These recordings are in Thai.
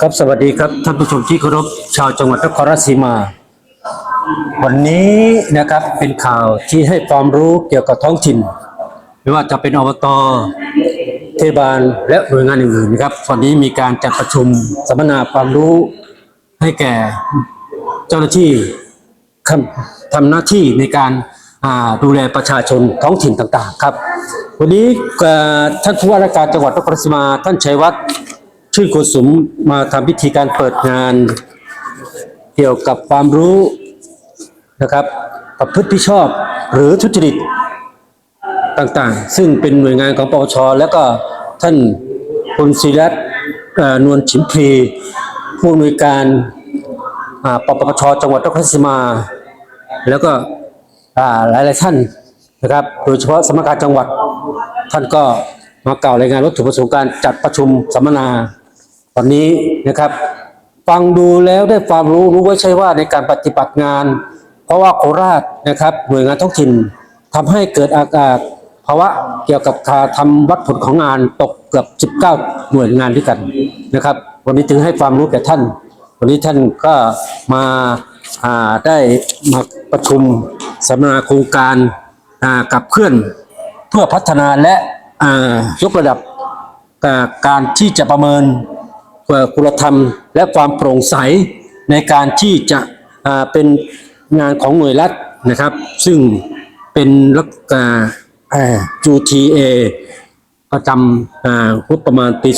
ครับสวัสดีครับท่านผู้ชมที่เคารพชาวจังหวัดนครราชสีมา วันนี้นะครับเป็นข่าวที่ให้ความรู้เกี่ยวกับท้องถิ่น ไม่ว่าจะเป็นอบตเทศบาลและหน่วยงานอื่นๆนะครับวันนี้มีการจัดประชุมสัมมนาความรู้ให้แก่เจ้าหน้าที่ทำทำหน้าที่ในการดูแลประชาชนท้องถิ่นต่างๆ ครับ วันนี้ท่านผู้ว่าราชการจังหวัดนครราชสีมา ท่านชัยวัฒน์ ชื่อโกสุมมาทำพิธีการเปิดงาน เกี่ยวกับความรู้นะครับประพฤติผิดชอบหรือทุจริตต่างๆ ซึ่งเป็นหน่วยงานของปปชแล้วก็ท่านคุณศิรัตน์นวลฉิมพลีผู้อำนวยการปปชจังหวัดนครราชสีมา แล้วก็อ่าหลายๆท่านนะครับ โดยเฉพาะสำนักานจังหวัดท่านก็มากล่าวรายงานวัตถุประสงค์การจัดประชุมสัมมนา วันนี้นะครับ ฟังดูแล้วได้ความรู้รู้ไว้ใช่ว่าในการปฏิบัติงาน เพราะว่าโคราชนะครับ หน่วยงานท้องถิ่นทำให้เกิดอากาศภาวะเกี่ยวกับการทำวัดผลของงานตกเกือบ 19 หน่วยงานด้วยกันนะครับ วันนี้จึงให้ความรู้แก่ท่าน วันนี้ท่านก็มาาได้มาประชุมสัมมนาโครงการากับเคลื่อนเพื่อพัฒนาและยกระดับการที่จะประเมิน คุณธรรม และความโปร่งใสในการที่จะเป็นงานของหน่วยรัฐนะครับ ซึ่งเป็นรักอ่าเอ่อประจำอ่างบประมาณปี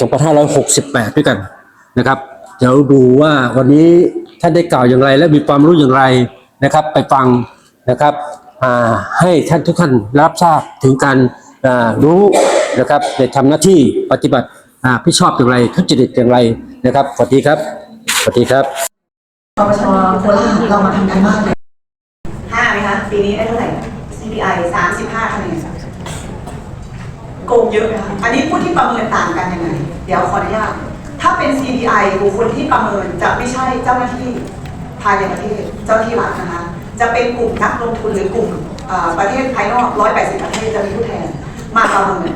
2568 ด้วยกันนะครับ เดี๋ยวดูว่าวันนี้ท่านได้กล่าวอย่างไร และมีความรู้อย่างไรนะครับ ไปฟังนะครับให้ท่านทุกท่านรับทราบถึงการารู้นะครับในทำหน้าที่ปฏิบัติ อ่าพิชอบอย่างไรทุจริตอย่างไรนะครับสวัสดีครับสวัสดีครับปปชโคราเรามาทำกันมากเลยห้าไหมคะปีนี้ได้เท่าไหร่ CPI สามสิบห้าคะแนนโกงเยอะนะคะอันนี้ผู้ที่ประเมินต่างกันยังไง เดี๋ยวขออนุญาตถ้าเป็น CPI บุคคลที่ประเมินจะไม่ใช่เจ้าหน้าที่ภายในประเทศเจ้าที่รัฐนะคะ จะเป็นกลุ่มนักลงทุนหรือกลุ่มประเทศภายนอก 180 ประเทศจะมีผู้แทนมาประเมิน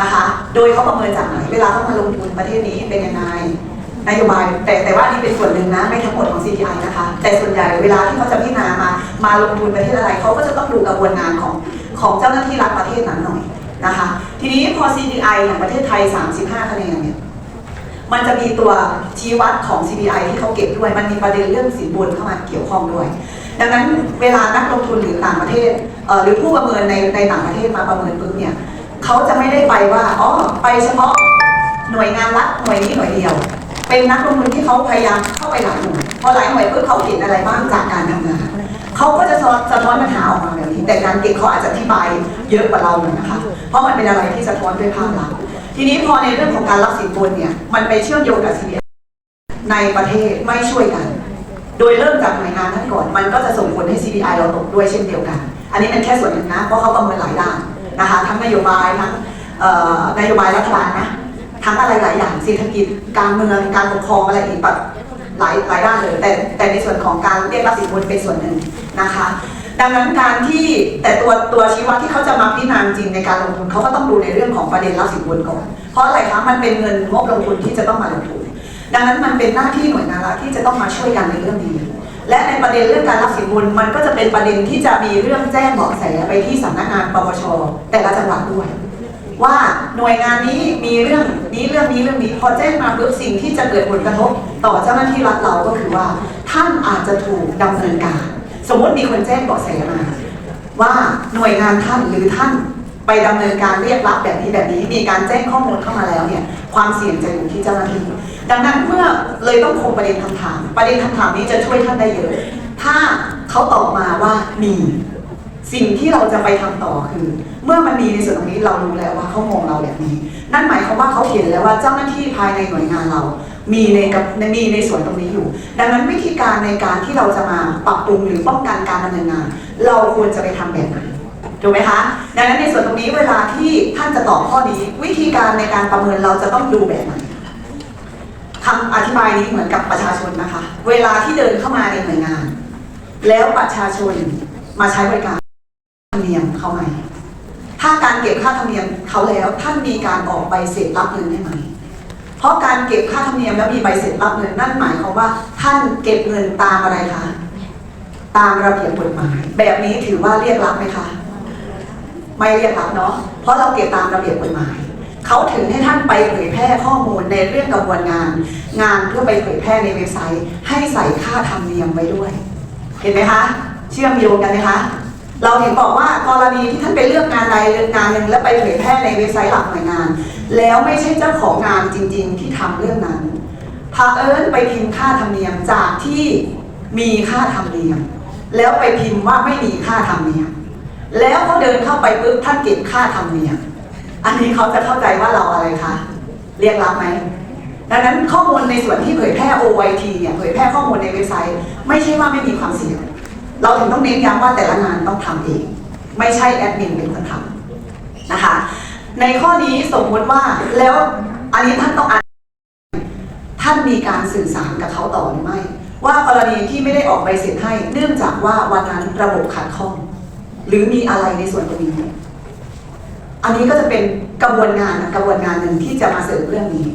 นะคะ โดยเขาประเมินจากไหนเวลาเขามาลงทุนประเทศนี้เป็นยังไงนโยบายแต่แต่ว่านี่เป็นส่วนหนึ่งนะไม่ทั้งหมดของ CPI นะคะ แต่ส่วนใหญ่เวลาที่เขาจะพิจารณามามาลงทุนประเทศอะไรเขาก็จะต้องดูกระบวนการของของเจ้าหน้าที่รัฐประเทศนั้นหน่อยนะคะ ทีนี้พอ CPI อย่างประเทศไทย 35คะแนนเนี่ยมันจะมีตัวชี้วัดของ CPI ที่เขาเก็บด้วย มันมีประเด็นเรื่องสินบนเข้ามาเกี่ยวข้องด้วย ดังนั้นเวลานักลงทุนหรือต่างประเทศหรือผู้ประเมินในในต่างประเทศมาประเมินปุ๊บเนี่ย เขาจะไม่ได้ไปว่าอ๋อไปเฉพาะหน่วยงานรัฐหน่วยนี้หน่วยเดียว เป็นนักลงทุนที่เขาพยายามเข้าไปหลายหน่วยพอหลายหน่วยปุ๊บเขาเห็นอะไรบ้างจากการทำงานเขาก็จะสะท้อนปัญหาออกมาแบบนี้แต่การเก็บเขาอาจจะอธิบายเยอะกว่าเราหน่อยนะคะเพราะมันเป็นอะไรที่สะท้อนด้วยภาพลักษณ์ทีนี้พอในเรื่องของการรับสินบนเนี่ยมันไปเชื่อมโยงกับ CPI ในประเทศไม่ช่วยกัน โดยเริ่มจากหน่วยงานนั้นก่อน มันก็จะส่งผลให้ CPI เราตกด้วยเช่นเดียวกัน อันนี้เป็นแค่ส่วนหนึ่งนะ เพราะเขาประเมินหลายด้าน นะคะทั้งนโยบายทั้งนโยบายรัฐบาลนะทั้งอะไรหลายอย่างเศรษฐกิจการเมืองการปกครองอะไรอีกแบบหลายหลายด้านเลยแต่แต่ในส่วนของการเรียกรับสินบนเป็นส่วนหนึ่งนะคะ ดังนั้นการที่แต่ตัวตัวชี้วัดที่เขาจะมาพิจารณาจริงในการลงทุนเขาก็ต้องดูในเรื่องของประเด็นรับสินบนก่อน เพราะอะไรคะมันเป็นเงินงบลงทุนที่จะต้องมาลงทุน ดังนั้นมันเป็นหน้าที่หน่วยงานรัฐที่จะต้องมาช่วยกันในเรื่องนี้ และในประเด็นเรื่องการรับสินบนมันก็จะเป็นประเด็นที่จะมีเรื่องแจ้งเบาะแสไปที่สำนักงานปปชแต่ละจังหวัดด้วย ว่าหน่วยงานนี้มีเรื่องนี้เรื่องนี้เรื่องนี้พอแจ้งมาปุ๊บสิ่งที่จะเกิดผลกระทบ ต่อเจ้าหน้าที่รัฐเราก็คือว่า ท่านอาจจะถูกดำเนินการ สมมติมีคนแจ้งเบาะแสมา ว่าหน่วยงานท่านหรือท่านไปดำเนินการเรียกรับแบบนี้แบบนี้มีการแจ้งข้อมูลเข้ามาแล้วเนี่ย ความเสี่ยงจะอยู่ที่เจ้าหน้าที่ ดังนั้นเมื่อเลยต้องคงประเด็นคำถาม ประเด็นคำถามนี้จะช่วยท่านได้เยอะ ถ้าเขาตอบมาว่ามีสิ่งที่เราจะไปทำต่อคือ เมื่อมันมีในส่วนตรงนี้เรารู้แล้วว่าเขามองเราแบบนี้ นั่นหมายความว่าเขาเห็นแล้วว่าเจ้าหน้าที่ภายในหน่วยงานเรา มีในกับมีในส่วนตรงนี้อยู่ ดังนั้นวิธีการในการที่เราจะมาปรับปรุงหรือป้องกันการดำเนินงาน เราควรจะไปทำแบบไหน ถูกไหมคะดังนั้นในส่วนตรงนี้เวลาที่ท่านจะตอบข้อนี้ วิธีการในการประเมินเราจะต้องดูแบบไหนคำอธิบายนี้เหมือนกับประชาชนนะคะ เวลาที่เดินเข้ามาในหน่วยงาน แล้วประชาชนมาใช้บริการธรรมเนียมเขาไหมถ้าการเก็บค่าธรรมเนียมเขาแล้วท่านมีการออกใบเสร็จรับเงินได้ไหมเพราะการเก็บค่าธรรมเนียมแล้วมีใบเสร็จรับเงินนั่นหมายความว่าท่านเก็บเงินตามอะไรคะตามระเบียบกฎหมาย แบบนี้ถือว่าเรียกรับไหมคะ ไม่เรียกรับเนาะเพราะเราเก็บตามระเบียบกฎหมาย เขาถึงให้ท่านไปเผยแพร่ข้อมูลในเรื่องกระบวนงาน งานเพื่อไปเผยแพร่ในเว็บไซต์ ให้ใส่ค่าธรรมเนียมไว้ด้วย เห็นไหมคะ เชื่อมโยงกันไหมคะเราถึงบอกว่ากรณีที่ท่านไปเลือกงานใดเลือกงานหนึ่งแล้วไปเผยแพร่ในเว็บไซต์หลักหน่วยงาน แล้วไม่ใช่เจ้าของงานจริง ๆ ที่ทำเรื่องนั้นพาเอิญไปพิมพ์ค่าธรรมเนียมจากที่มีค่าธรรมเนียม แล้วไปพิมพ์ว่าไม่มีค่าธรรมเนียม แล้วเขาเดินเข้าไปปุ๊บท่านเก็บค่าธรรมเนียมอันนี้เขาจะเข้าใจว่าเราอะไรคะ เรียกรับไหมดังนั้นข้อมูลในส่วนที่เผยแพร่ OYT เนี่ยเผยแพร่ข้อมูลในเว็บไซต์ ไม่ใช่ว่าไม่มีความเสี่ยง เราถึงต้องเน้นย้ำว่าแต่ละงานต้องทำเอง ไม่ใช่แอดมินเป็นคนทำนะคะ ในข้อนี้สมมติว่าแล้วอันนี้ท่านต้องอ่านท่านมีการสื่อสารกับเขาต่อหรือไม่ ว่ากรณีที่ไม่ได้ออกใบเสร็จให้เนื่องจากว่าวันนั้นระบบขัดข้อง หรือมีอะไรในส่วนตรงนี้ อันนี้ก็จะเป็นกระบวนงานกระบวนงานหนึ่งที่จะมาเสริมเรื่องนี้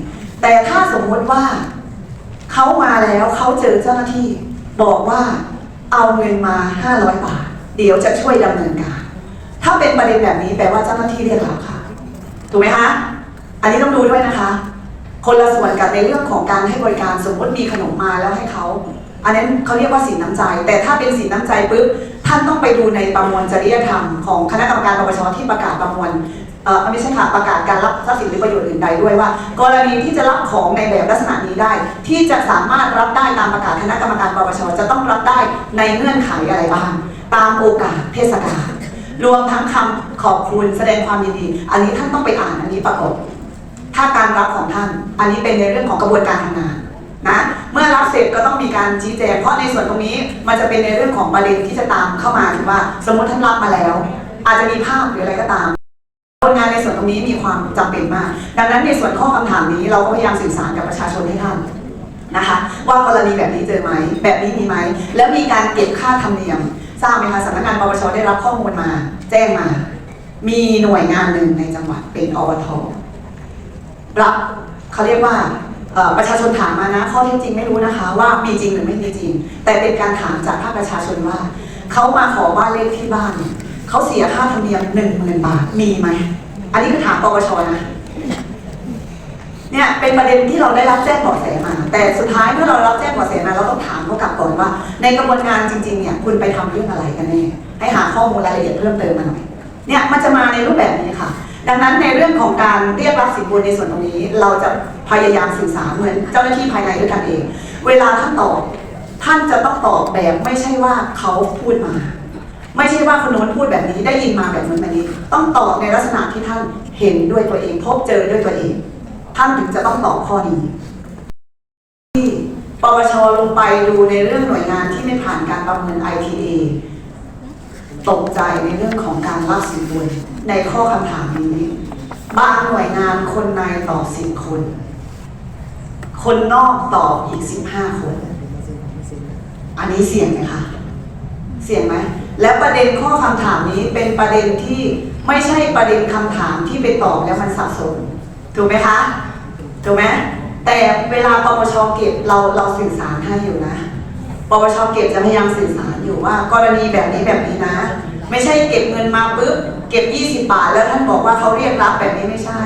แต่ถ้าสมมติว่าเขามาแล้วเขาเจอเจ้าหน้าที่ บอกว่าเอาเงินมา500บาท เดี๋ยวจะช่วยดำเนินการ ถ้าเป็นประเด็นแบบนี้แปลว่าเจ้าหน้าที่เรียกรับค่ะ ถูกไหมคะอันนี้ต้องดูด้วยนะคะ คนละส่วนกับในเรื่องของการให้บริการสมมติมีขนมมาแล้วให้เขา อันนั้นเขาเรียกว่าสินน้ำใจ แต่ถ้าเป็นสินน้ำใจปุ๊บท่านต้องไปดูในประมวลจริยธรรมของคณะกรรมการปปชที่ประกาศประมวลเออไม่ใช่ค่ะประกาศการรับทรัพย์สินหรือประโยชน์อื่นใดด้วยว่า กรณีที่จะรับของในแบบลักษณะนี้ได้ ที่จะสามารถรับได้ตามประกาศคณะกรรมการปปชจะต้องรับได้ในเงื่อนไขอะไรบ้างตามโอกาสเทศกาลรวมทั้งคำขอบคุณแสดงความยินดี อันนี้ท่านต้องไปอ่านอันนี้ประกอบถ้าการรับของท่าน อันนี้เป็นในเรื่องของกระบวนการทำงานนะ มื่อรับเสร็จก็ต้องมีการชี้แจง เพราะในส่วนตรงนี้มันจะเป็นในเรื่องของประเด็นที่จะตามเข้ามาคือว่า สมมติท่านรับมาแล้ว อาจจะมีภาพหรืออะไรก็ตามกระบวนงานในส่วนตรงนี้มีความจำเป็นมาก ดังนั้นในส่วนข้อคำถามนี้เราก็พยายามสื่อสารกับประชาชนให้ท่านนะคะว่ากรณีแบบนี้เจอไหมแบบนี้มีไหมแล้วมีการเก็บค่าธรรมเนียมทราบไหมคะสำนักงานปปชได้รับข้อมูลมา แจ้งมา มีหน่วยงานหนึ่งในจังหวัดเป็นอบทรับเขาเรียกว่า ประชาชนถามมานะข้อเท็จจริงไม่รู้นะคะ ว่ามีจริงหรือไม่มีจริง แต่เป็นการถามจากภาคประชาชนว่าเขามาขอบ้านเลขที่บ้านเขาเสียค่าธรรมเนียมหนึ่งหมื่นบาทมีไหมอันนี้คือถามปปชนะเนี่ยเป็นประเด็นที่เราได้รับแจ้งเบาะแสมา แต่สุดท้ายเมื่อเรารับแจ้งเบาะแสมาเราต้องถามเขากลับก่อนว่า ในกระบวนการจริงๆเนี่ยคุณไปทำเรื่องอะไรกันแน่ให้หาข้อมูลรายละเอียดเพิ่มเติมมาหน่อยเนี่ยมันจะมาในรูปแบบนี้ค่ะ ดังนั้นในเรื่องของการเรียกรับสินบนในส่วนตรงนี้ เราจะพยายามสื่อสารเหมือนเจ้าหน้าที่ภายในด้วยกันเอง เวลาท่านตอบท่านจะต้องตอบแบบไม่ใช่ว่าเขาพูดมา ไม่ใช่ว่าคนโน้นพูดแบบนี้ได้ยินมาแบบนู้นแบบนี้ ต้องตอบในลักษณะที่ท่านเห็นด้วยตัวเอง พบเจอด้วยตัวเอง ท่านถึงจะต้องตอบข้อนี้ที่ปปชลงไปดูในเรื่องหน่วยงานที่ไม่ผ่านการประเมิน ITA ตกใจในเรื่องของการรับสินบนในข้อคำถามนี้บางหน่วยงานคนในตอบสิบคน คนนอกตอบอีกสิบห้าคน อันนี้เสี่ยงไหมคะ เสี่ยงไหม แล้วประเด็นข้อคำถามนี้เป็นประเด็นที่ไม่ใช่ประเด็นคำถามที่ไปตอบแล้วมันสับสนถูกไหมคะ ถูกไหมแต่เวลาปปชเก็บเราเราสื่อสารให้อยู่นะ ปปชเก็บจะพยายามสื่อสารอยู่ว่ากรณีแบบนี้แบบนี้นะ ไม่ใช่เก็บเงินมาปุ๊บเก็บ 20 บาท แล้วท่านบอกว่าเขาเรียกรับแบบนี้ไม่ใช่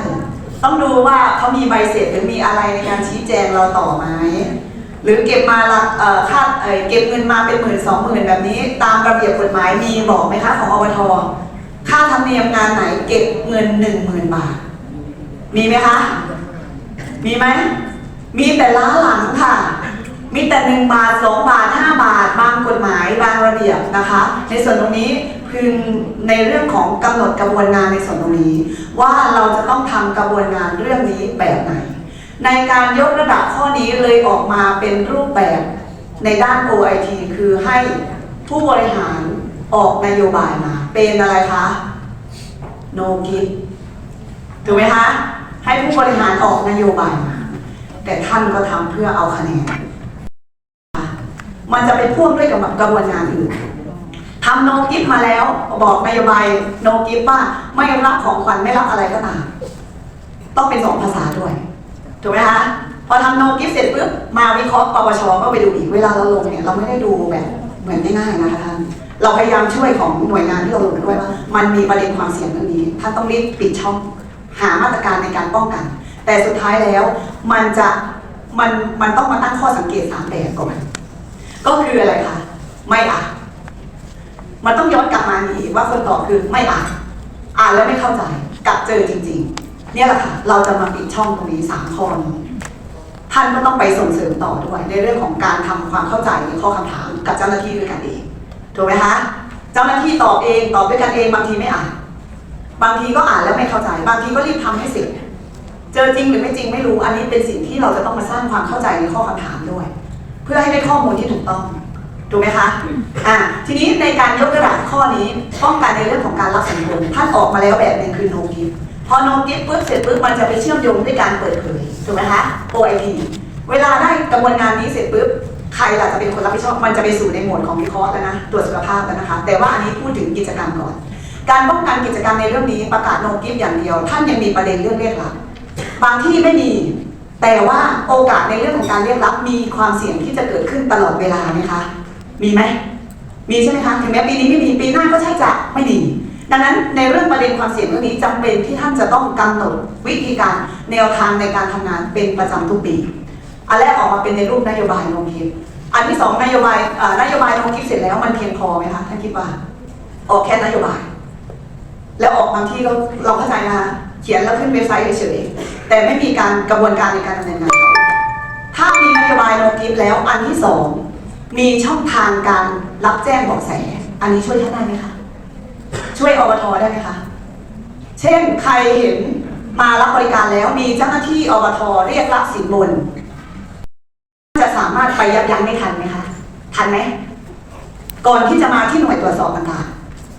ต้องดูว่าเขามีใบเสร็จหรือมีอะไรในการชี้แจงเราต่อไหมหรือเก็บมาละเอ่อค่าเออเก็บเงินมาเป็นหมื่นสองหมื่นแบบนี้ ตามระเบียบกฎหมายมีบอกไหมคะของอบทค่าธรรมเนียมงานไหนเก็บเงินหนึ่งหมื่นบาท มีไหมคะ มีไหมมีแต่ล้าหลังค่ะ มีแต่หนึ่งบาทสองบาทห้าบาท บางกฎหมายบางระเบียบนะคะ ในส่วนตรงนี้พึงในเรื่องของกำหนดกระบวนงานในส่วนตรงนี้ ว่าเราจะต้องทำกระบวนงานเรื่องนี้แบบไหน ในการยกระดับข้อนี้เลยออกมาเป็นรูปแบบในด้าน OIT คือให้ผู้บริหารออกนโยบายมา เป็นอะไรคะ no gift ถูกไหมคะ ให้ผู้บริหารออกนโยบายมา แต่ท่านก็ทำเพื่อเอาคะแนน มันจะไปพ่วงด้วยกับกระบวนงานอื่นทำโนกิฟมาแล้วบอกนโยบายโนกิฟว่าไม่รับของขวัญไม่รับอะไรก็ตามต้องเป็นสองภาษาด้วยถูถูกไหมคะพอทำโนกิฟเสร็จปุ๊บมาวิเคราะห์ปปชก็ไปดูอีกเวลาเราลงเนี่ยเราไม่ได้ดูแบบเหมือนง่ายๆนะคะท่านเราพยายามช่วยของหน่วยงานที่เราลงไปด้วยว่า มันมีประเด็นความเสี่ยงเรื่องนี้ท่านต้องรีบปิดช่องหามาตรการในการป้องกัน แต่สุดท้ายแล้วมันจะมันมันต้องมาตั้งข้อสังเกตสามแบบก่อน ก็คืออะไรคะไม่อ่านมันต้องย้อนกลับมาอีกว่าคนตอบคือไม่อ่านอ่านแล้วไม่เข้าใจกลับเจอจริง ๆ เนี่ยแหละค่ะ เราจะมาปิดช่องตรงนี้สามข้อนี้ท่านก็ต้องไปส่งเสริมต่อด้วย ในเรื่องของการทำความเข้าใจในข้อคำถามกับเจ้าหน้าที่ด้วยกันเองถูกไหมคะเจ้าหน้าที่ตอบเองตอบด้วยกันเองบางทีไม่อ่าน บางทีก็อ่านแล้วไม่เข้าใจ บางทีก็รีบทำให้เสร็จเจอจริงหรือไม่จริงไม่รู้อันนี้เป็นสิ่งที่เราจะต้องมาสร้างความเข้าใจในข้อคำถามด้วย เพื่อให้ได้ข้อมูลที่ถูกต้องถูกไหมคะอ่าทีนี้ในการยกระดับข้อนี้ป้องกันในเรื่องของการรับสินบนท่านออกมาแล้วแบบหนึงคือ no gift พอ no gift ปุ๊บเสร็จปุ๊บมันจะไปเชื่อมโยงด้วยการเปิดเผยถูกไหมคะ OIP เวลาได้กระบวนการนี้เสร็จปุ๊บใครล่ะจะเป็นคนรับผิดชอบมันจะไปสู่ในหมวดของวิเคราะห์แล้วนะตรวจสุขภาพแล้วนะคะ แต่ว่าอันนี้พูดถึงกิจกรรมก่อน การป้องกันกิจกรรมในเรื่องนี้ประกาศ no gift อย่างเดียว ท่านยังมีประเด็นเรื่องเรียกรับ บางที่ไม่มี แต่ว่าโอกาสในเรื่องของการเรียกรับมีความเสี่ยงที่จะเกิดขึ้นตลอดเวลาไหมคะ มีไหม มีใช่ไหมคะ ถึงแม้ปีนี้ไม่มีปีหน้าก็ใช่จะไม่มี ดังนั้นในเรื่องประเด็นความเสี่ยงเรื่องนี้จำเป็นที่ท่านจะต้องกำหนดวิธีการแนวทางในการทำงานเป็นประจำทุกปี อันแรกออกมาเป็นในรูปนโยบายลงคิดอันที่สองนโยบายนโยบายลงคิดเสร็จแล้วมันเพียงพอไหมคะท่านคิดว่า ออกแค่นโยบาย แล้วออกบางที่เราเราเข้าใจนะคะ เขียนแล้วขึ้นเว็บไซต์เฉยๆแต่ไม่มีการกระบวนการในการดำเนินงาน ถ้ามีนโยบายโนกิฟแล้วอันที่สองมีช่องทางการรับแจ้งเบาะแส อันนี้ช่วยท่านได้ไหมคะ ช่วยอบทได้ไหมคะ เช่นใครเห็นมารับบริการแล้วมีเจ้าหน้าที่อบทเรียกรับสินบน จะสามารถไปยับยั้งได้ทันไหมคะ ทันไหม ก่อนที่จะมาที่หน่วยตรวจสอบต่าง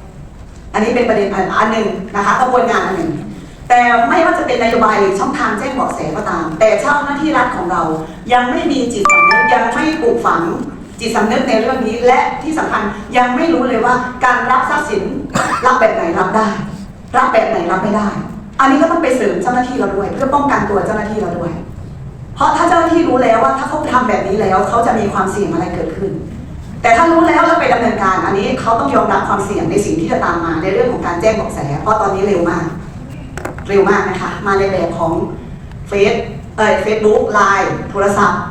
ๆอันนี้เป็นประเด็นอันอันหนึ่งนะคะกระบวนการอันหนึ่ง แต่ไม่ว่าจะเป็นนโยบายหรือช่องทางแจ้งเบาะแสก็ตาม แต่เจ้าหน้าที่รัฐของเรา ยังไม่มีจิตสำนึกยังไม่ปลูกฝังจิตสำนึกในเรื่องนี้ และที่สำคัญยังไม่รู้เลยว่าการรับทรัพย์สินรับแบบไหนรับได้ รับแบบไหนรับไม่ได้ อันนี้ก็ต้องไปเสริมเจ้าหน้าที่เราด้วย เพื่อป้องกันตัวเจ้าหน้าที่เราด้วย เพราะถ้าเจ้าหน้าที่รู้แล้วว่าถ้าเขาทำแบบนี้แล้วเขาจะมีความเสี่ยงอะไรเกิดขึ้น แต่ถ้ารู้แล้วแล้วไปดำเนินการ อันนี้เขาต้องยอมรับความเสี่ยงในสิ่งที่จะตามมาในเรื่องของการแจ้งเบาะแส เพราะตอนนี้เร็วมาก เร็วมากนะคะ มาในแบบของเฟซเอ่อเฟซบุ๊กไลน์โทรศัพท์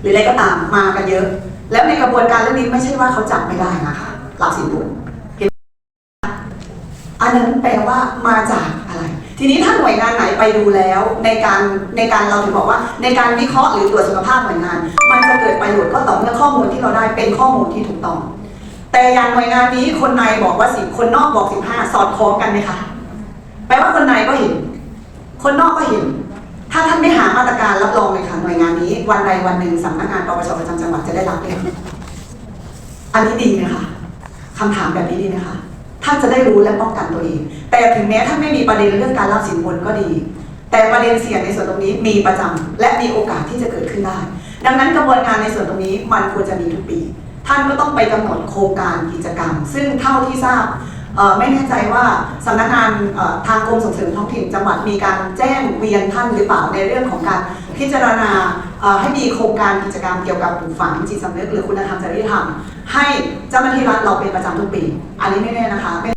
หรืออะไรก็ตามมากันเยอะ แล้วในกระบวนการเรื่องนี้ไม่ใช่ว่าเขาจับไม่ได้นะคะหลักสินบนเห็นไหมอันนั้นแปลว่ามาจากอะไร ทีนี้ถ้าหน่วยงานไหนไปดูแล้วในการในการเราถึงบอกว่า ในการวิเคราะห์หรือตรวจสุขภาพหน่วยงาน มันจะเกิดประโยชน์ก็ต่อเมื่อข้อมูลที่เราได้เป็นข้อมูลที่ถูกต้อง แต่อย่างหน่วยงานนี้คนในบอกว่าสิบคนนอกบอกสิบห้าสอดคล้องกันไหมคะ ลว่าคนในก็เห็น คนนอกก็เห็น ถ้าท่านไม่หามาตรการรับรองเลยค่ะหน่วยงานนี้ วันใดวันหนึ่งสำนักงานปปชประจำจังหวัดจะได้รับเองอันนี้ดีไหมคะคำถามแบบนี้ดีไหมคะ ท่านจะได้รู้และป้องกันตัวเอง แต่ถึงแม้ท่านไม่มีประเด็นเรื่องการรับสินบนก็ดี แต่ประเด็นเสี่ยงในส่วนตรงนี้มีประจำและมีโอกาสที่จะเกิดขึ้นได้ ดังนั้นกระบวนการในส่วนตรงนี้มันควรจะมีทุกปี ท่านก็ต้องไปกำหนดโครงการกิจกรรม ซึ่งเท่าที่ทราบ ไม่แน่ใจว่าสำนักงานทางกรมส่งเสริมท้องถิ่นจังหวัดมีการแจ้งเวียนท่านหรือเปล่าในเรื่องของการพิจารณาให้มีโครงการกิจกรรมเกี่ยวกับปลูกฝังจิตสำนึกหรือคุณธรรมจริยธรรม ให้เจ้าหน้าที่รัฐเราเป็นประจำทุกปี อันนี้ไม่แน่นะคะ